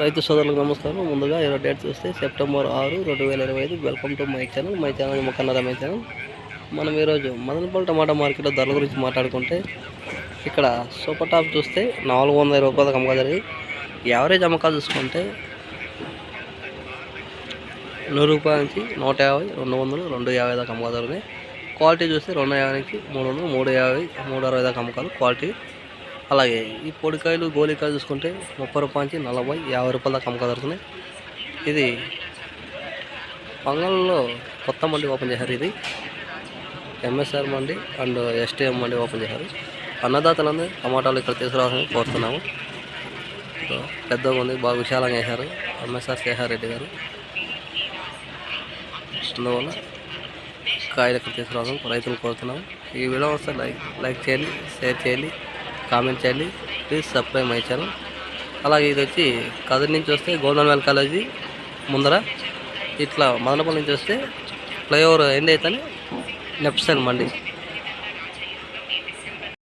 రైతు సోదరులకు నమస్కారం. ముందుగా ఇరవై డేట్ చూస్తే సెప్టెంబర్ ఆరు రెండు వేల ఇరవై ఐదు. Welcome to my channel. My channel మొక్కన్నర my channel. మనం ఈరోజు మదనపల్లి టమాటా మార్కెట్లో ధరల గురించి మాట్లాడుకుంటే ఇక్కడ సూపర్ టాప్ చూస్తే నాలుగు వందల రూపాయలకు అమ్మకాలు జరిగి యావరేజ్ అమ్మకాలు చూసుకుంటే నూరు రూపాయల నుంచి నూట యాభై రెండు వందలు రెండు యాభై దాకా అమ్మకాలు జరిగినాయి క్వాలిటీ చూస్తే రెండు యాభై నుంచి మూడు వందలు మూడు యాభై మూడు అరవై దాకా అమ్మకాలు క్వాలిటీ అలాగే ఈ పొడికాయలు గోలికాయలు చూసుకుంటే ముప్పై రూపాయల నుంచి నలభై యాభై రూపాయల దాకా అమ్మకాలు దొరుకుతున్నాయి ఇది పొంగల్లో కొత్త మండి ఓపెన్ చేశారు ఇది. MSR mandi and STM mandi open చేశారు. అన్నదాతలందరూ టమాటాలు ఇక్కడ తీసుకురావాలని కోరుతున్నాము. పెద్ద పెద్దగా ఉంది బాగా విశాలంగా వేశారు. ఎంఎస్ఆర్ శేఖర్ రెడ్డి గారు. అందువల్ల కాయలు ఇక్కడ తీసుకురావాలని రైతులు కోరుతున్నాము. ఈ వీడియో వస్తే లైక్ లైక్ చేయండి షేర్ చేయండి. కామెంట్ చేయండి. ప్లీజ్ సబ్స్క్రైబ్ మై ఛానల్ అలాగే ఇది వచ్చి కదిరి నుంచి వస్తే గోల్డెన్ వెల్ కాలేజీ ముందర. ఇట్లా మదనపల్లి నుంచి వస్తే ఫ్లైఓవర్ ఎండ్ అవుతుంది లెఫ్ట్ మండి